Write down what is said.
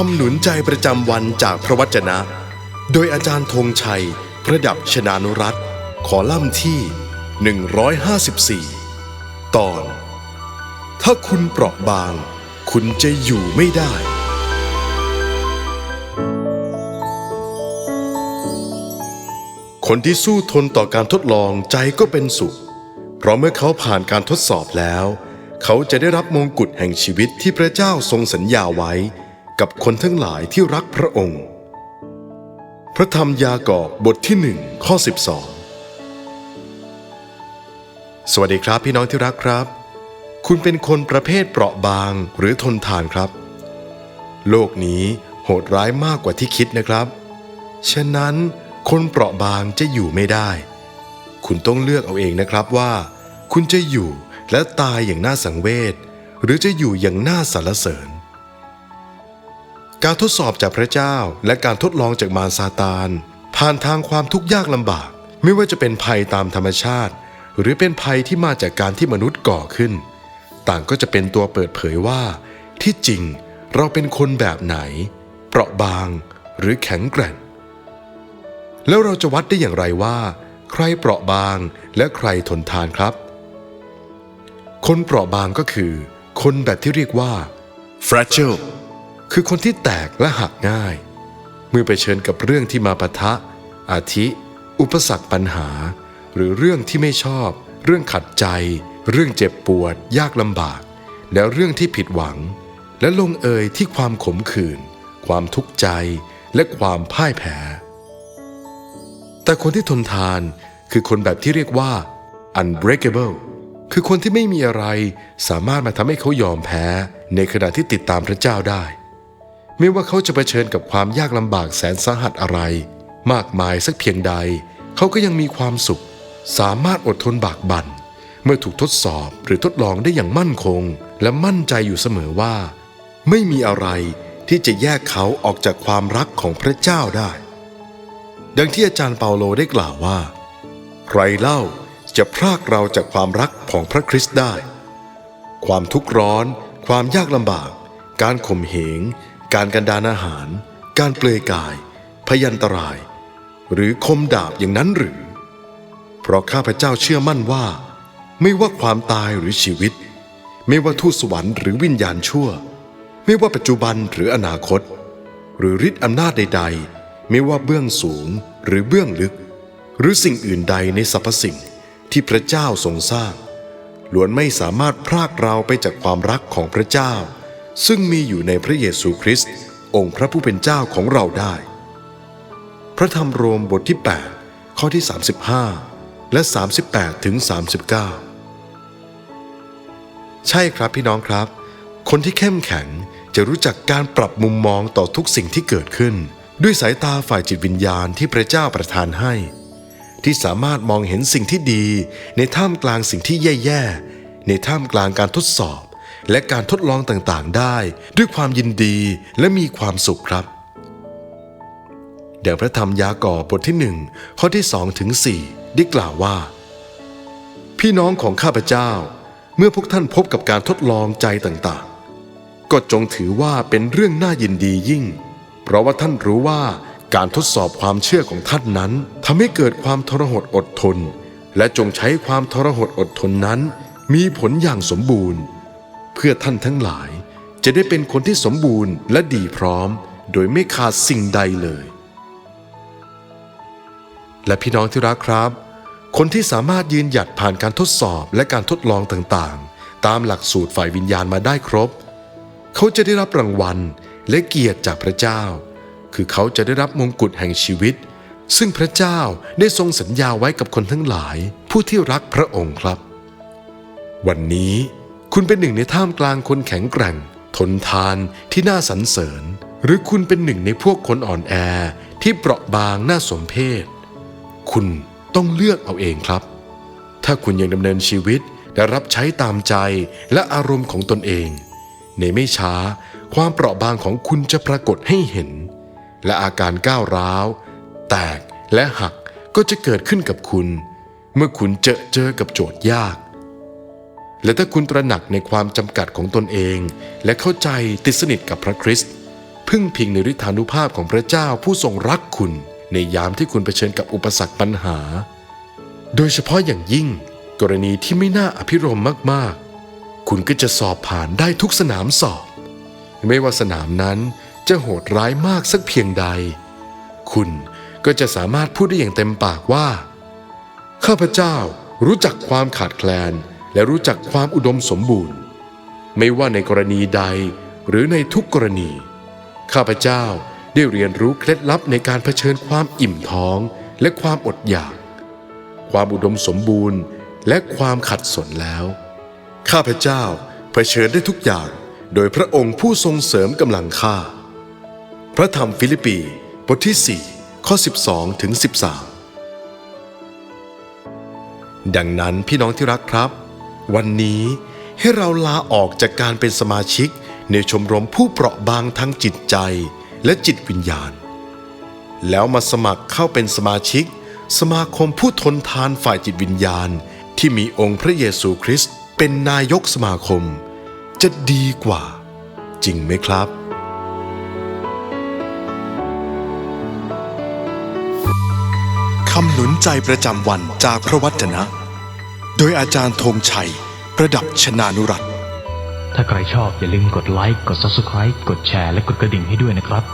คำหนุนใจประจำวันจากพระวจนะ โดยอาจารย์ธงชัย ประดับชนานุรัตขอล่ำที่ 154 ตอน ถ้าคุณเปราะบาง คุณจะอยู่ไม่ได้ คนที่สู้ทนต่อการทดลองใจก็เป็นสุข เพราะเมื่อเขาผ่านการทดสอบแล้ว เขาจะได้รับมงกุฎแห่งชีวิตที่พระเจ้าทรงสัญญาไว้ กับคนทั้งหลายที่รักพระองค์ พระธรรมยากอบบทที่หนึ่งข้อ 12 สวัสดีครับพี่น้องที่รักครับ คุณเป็นคนประเภทเปราะบางหรือทนทานครับ โลกนี้โหดร้ายมากกว่าที่คิดนะครับ ฉะนั้นคนเปราะบางจะอยู่ไม่ได้ คุณต้องเลือกเอาเองนะครับว่า คุณจะอยู่และตายอย่างน่าสังเวชหรือจะอยู่อย่างน่าสรรเสริญ การทดสอบจากพระเจ้าและการทดลองจากมารซาตาน ผ่านทางความทุกข์ยากลำบาก ไม่ว่าจะเป็นภัยตามธรรมชาติ หรือเป็นภัยที่มาจากการที่มนุษย์ก่อขึ้น ต่างก็จะเป็นตัวเปิดเผยว่า ที่จริงเราเป็นคนแบบไหน เปราะบางหรือแข็งแกร่ง แล้วเราจะวัดได้อย่างไรว่า ใครเปราะบางและใครทนทานครับ คนเปราะบางก็คือ คนแบบที่เรียกว่า fragile คือคนที่แตกและหักง่าย เมื่อไปเชิญกับเรื่องที่มาปะทะ อาทิ อุปสรรคปัญหา หรือเรื่องที่ไม่ชอบ เรื่องขัดใจ เรื่องเจ็บปวด ยากลำบาก แล้วเรื่องที่ผิดหวัง และลงเอยที่ความขมขื่น ความทุกข์ใจ และความพ่ายแพ้แต่คนที่ทนทานคือคนแบบที่เรียกว่า unbreakable คือคนที่ไม่มีอะไรสามารถมาทำให้เขายอมแพ้ในขณะที่ติดตามพระเจ้าได้ ไม่ว่าเขาจะเผชิญกับความยากลำบากแสนสาหัสอะไร มากมายสักเพียงใด เขาก็ยังมีความสุข สามารถอดทนบากบั่น เมื่อถูกทดสอบหรือทดลองได้อย่างมั่นคง และมั่นใจอยู่เสมอว่า ไม่มีอะไรที่จะแยกเขาออกจากความรักของพระเจ้าได้ ดังที่อาจารย์เปาโลได้กล่าวว่า ใครเล่าจะพรากเราจากความรักของพระคริสต์ได้ ความทุกข์ร้อน ความยากลำบาก การข่มเหง การกันดานอาหาร การเปลือยกาย พยันตราย หรือคมดาบอย่างนั้นหรือ เพราะข้าพเจ้าเชื่อมั่นว่า ไม่ว่าความตายหรือชีวิต ไม่ว่าทูตสวรรค์หรือวิญญาณชั่ว ไม่ว่าปัจจุบันหรืออนาคต หรือฤทธิ์อำนาจใด ๆ ไม่ว่าเบื้องสูงหรือเบื้องลึก หรือสิ่งอื่นใดในสรรพสิ่งที่พระเจ้าทรงสร้างล้วนไม่สามารถพรากเราไปจากความรักของพระเจ้า ซึ่งมีอยู่ในพระเยซูคริสต์องค์พระผู้เป็นเจ้าของเราได้ พระธรรมโรมบทที่ 8 ข้อที่ 35 และ 38ถึง39 ใช่ครับพี่น้องครับ คนที่เข้มแข็งจะรู้จักการปรับมุมมองต่อทุกสิ่งที่เกิดขึ้น ด้วยสายตาฝ่ายจิตวิญญาณที่พระเจ้าประทานให้ ที่สามารถมองเห็นสิ่งที่ดี ในท่ามกลางสิ่งที่แย่ๆในท่ามกลางการทดสอบ และการทดลองต่างๆได้ ด้วยความยินดีและมีความสุขครับดังพระธรรมยากอบบทที่หนึ่งข้อที่สองถึงสี่ได้กล่าวว่า พี่น้องของข้าพเจ้า เมื่อพวกท่านพบกับการทดลองใจต่างๆ ก็จงถือว่าเป็นเรื่องน่ายินดียิ่ง เพราะว่าท่านรู้ว่าการทดสอบความเชื่อของท่านนั้นทำให้เกิดความทรหดอดทน และจงใช้ความทรหดอดทนนั้น มีผลอย่างสมบูรณ์ เพื่อท่านทั้งหลายจะได้เป็นคนที่สมบูรณ์และดีพร้อม โดยไม่ขาดสิ่งใดเลย และพี่น้องที่รักครับ คนที่สามารถยืนหยัดผ่านการทดสอบและการทดลองต่างๆ ตามหลักสูตรฝ่ายวิญญาณมาได้ครบ เขาจะได้รับรางวัลและเกียรติจากพระเจ้า คือเขาจะได้รับมงกุฎแห่งชีวิต ซึ่งพระเจ้าได้ทรงสัญญาไว้กับคนทั้งหลาย ผู้ที่รักพระองค์ครับ วันนี้ คุณเป็นหนึ่งในท่ามกลางคนแข็งแกร่ง ทนทานที่น่าสรรเสริญ หรือคุณเป็นหนึ่งในพวกคนอ่อนแอที่เปราะบางน่าสมเพชคุณต้องเลือกเอาเองครับ ถ้าคุณยังดำเนินชีวิตและรับใช้ตามใจและอารมณ์ของตนเอง ในไม่ช้า ความเปราะบางของคุณจะปรากฏให้เห็น และอาการก้าวร้าว แตกและหักก็จะเกิดขึ้นกับคุณ เมื่อคุณเจอเจอกับโจทย์ยาก และถ้าคุณตระหนักในความจำกัดของตนเอง และเข้าใจติดสนิทกับพระคริสต์พึ่งพิงในฤทธานุภาพของพระเจ้าผู้ทรงรักคุณ ในยามที่คุณเผชิญกับอุปสรรคปัญหา โดยเฉพาะอย่างยิ่ง กรณีที่ไม่น่าอภิรมมากๆ คุณก็จะสอบผ่านได้ทุกสนามสอบ ไม่ว่าสนามนั้นจะโหดร้ายมากสักเพียงใด คุณก็จะสามารถพูดได้อย่างเต็มปากว่า ข้าพเจ้ารู้จักความขาดแคลน และรู้จักความอุดมสมบูรณ์ ไม่ว่าในกรณีใดหรือในทุกกรณี ข้าพเจ้าได้เรียนรู้เคล็ดลับในการเผชิญความอิ่มท้องและความอดอยาก ความอุดมสมบูรณ์และความขัดสนแล้ว ข้าพเจ้าเผชิญได้ทุกอย่าง โดยพระองค์ผู้ทรงเสริมกำลังข้าพระธรรมฟิลิปปีบทที่ 4 ข้อ 12 ถึง 13 ดังนั้นพี่น้องที่รักครับ วันนี้ให้เราลาออกจากการเป็นสมาชิกในชมรมผู้เปราะบางทางจิตใจและจิตวิญญาณ แล้วมาสมัครเข้าเป็นสมาชิก สมาคมผู้ทนทานฝ่ายจิตวิญญาณ ที่มีองค์พระเยซูคริสต์เป็นนายกสมาคม จะดีกว่า จริงไหมครับคำหนุนใจประจำวันจากพระวจนะ โดยอาจารย์ธงชัย ประดับชนานุรัตถ้าใครชอบอย่าลืมกดไลค์ กด Subscribe กดแชร์และกดกระดิ่งให้ด้วยนะครับ